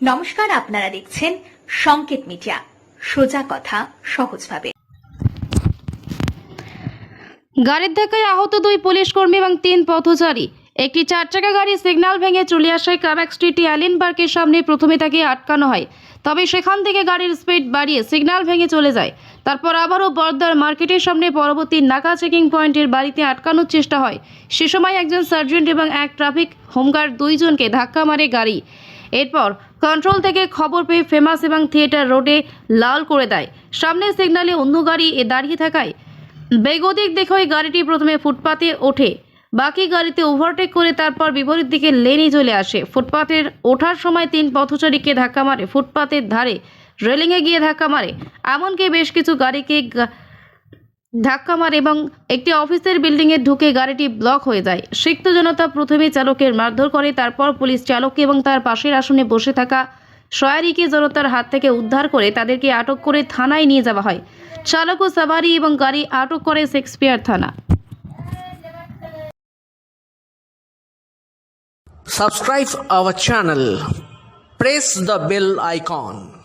নমস্কার, আপনারা দেখছেন সংকেত মিডিয়া। সোজা কথা, সহজভাবে। গাড়ির ধাক্কায় আহত দুই পুলিশ কর্মী এবং তিন পথচারী। একটি চার চাকা গাড়ি সিগন্যাল ভেঙে চলে আসায় কাবাক স্ট্রিট অ্যালিন পার্কের সামনে প্রথমে তাকে আটকানো হয়। তবে সেখান থেকে গাড়ির স্পিড বাড়িয়ে সিগন্যাল ভেঙে চলে যায়। তারপর আবারও বর্দার মার্কেটের সামনে পরবর্তী নাকা চেকিং পয়েন্টের বাড়িতে আটকানোর চেষ্টা হয়। সে সময় একজন সার্জেন্ট এবং এক ট্রাফিক হোমগার্ড দুইজনকে ধাক্কা মারে গাড়ি। এরপর কন্ট্রোল থেকে খবর পেয়ে ফেমাস এবং থিয়েটার রোডে লাল করে দেয়। সামনের সিগনালে অন্য গাড়ি এ দাঁড়িয়ে থাকায়। বেগতিক দেখে ওই গাড়িটি প্রথমে ফুটপাতে ওঠে। বাকি গাড়িতে ওভারটেক করে তারপর বিপরীত দিকে লেনে চলে আসে। ফুটপাতের ওঠার সময় তিন পথচারীকে ধাক্কা মারে। ফুটপাতের ধারে রেলিংয়ে গিয়ে ধাক্কা মারে। এমনকি বেশ কিছু গাড়িকে ধাক্কা মার এবং একটি অফিসের বিল্ডিংয়ে ঢুকে গাড়িটি ব্লক হয়ে যায়। সিক্ত জনতা প্রথমে চালকের মারধর করে, তারপর পুলিশ চালককে এবং তার পাশের আসনে বসে থাকা সয়ারিকে জনতার হাত থেকে উদ্ধার করে তাদেরকে আটক করে থানায় নিয়ে যাওয়া হয়। চালক ও সাবারি এবং গাড়ি আটক করে শেক্সপিয়ার থানা। Subscribe our channel. Press the bell icon.